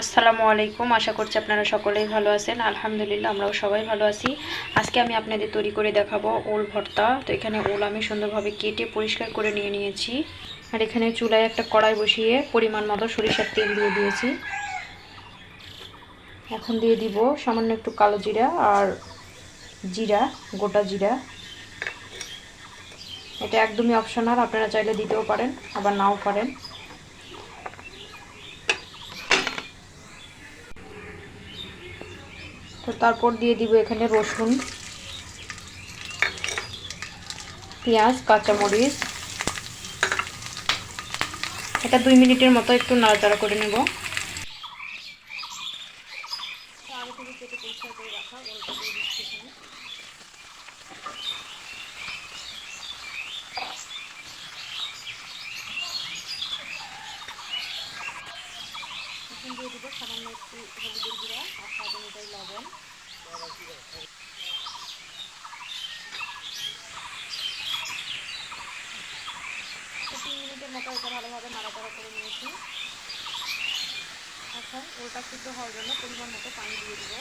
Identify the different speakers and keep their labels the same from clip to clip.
Speaker 1: আসসালামু আলাইকুম। আশা করছি আপনারা সকলেই ভালো আছেন। আলহামদুলিল্লাহ, আমরাও সবাই ভালো আছি। আজকে আমি আপনাদের তৈরি করে দেখাবো ওল ভর্তা। তো এখানে ওল আমি সুন্দরভাবে কেটে পরিষ্কার করে নিয়ে নিয়েছি। আর এখানে চুলায় একটা কড়াই বসিয়ে পরিমাণ মতো সরিষার তেল দিয়ে দিয়েছি। এখন দিয়ে দিব সামান্য একটু কালো জিরা আর জিরা, গোটা জিরা। এটা একদমই অপশনাল আপনারা চাইলে দিতেও পারেন, আবার নাও পারেন। তো তারপর দিয়ে দিব এখানে রসুন, পেঁয়াজ, কাঁচামরিচ। এটা দুই মিনিটের মতো একটু নাড়াচাড়া করে নেব। সামান্য একটু হলুদের গুঁড়া, আর মিনিটের এটা ভালোভাবে নাড়াচাড়া করে নিয়েছি। এখন ওটা সিদ্ধ হওয়ার জন্য পরিমাণ মতো পানি দিয়ে দেবো।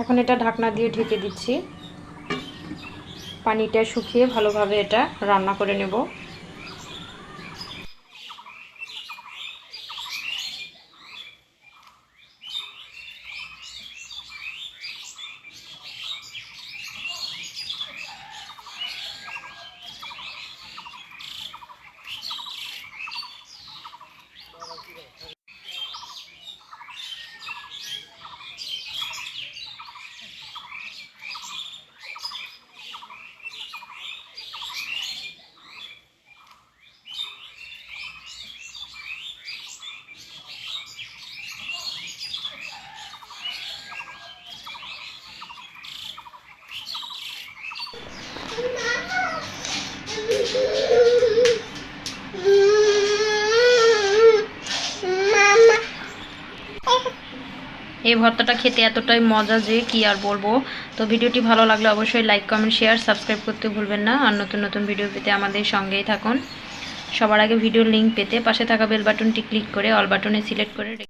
Speaker 1: এখন এটা ঢাকনা দিয়ে ঢেকে দিচ্ছি। পানিটা শুকিয়ে ভালোভাবে এটা রান্না করে নেব। এই ভর্তাটা খেতে এতটাই মজা যে কি আর বলব। তো ভিডিওটি ভালো লাগলে অবশ্যই লাইক কমেন্ট শেয়ার সাবস্ক্রাইব করতে ভুলবেন না। আর নতুন নতুন ভিডিও পেতে আমাদের সঙ্গেই থাকুন। সবার আগে ভিডিওর লিঙ্ক পেতে পাশে থাকা বেল বাটনটি ক্লিক করে অল বাটনে সিলেক্ট করে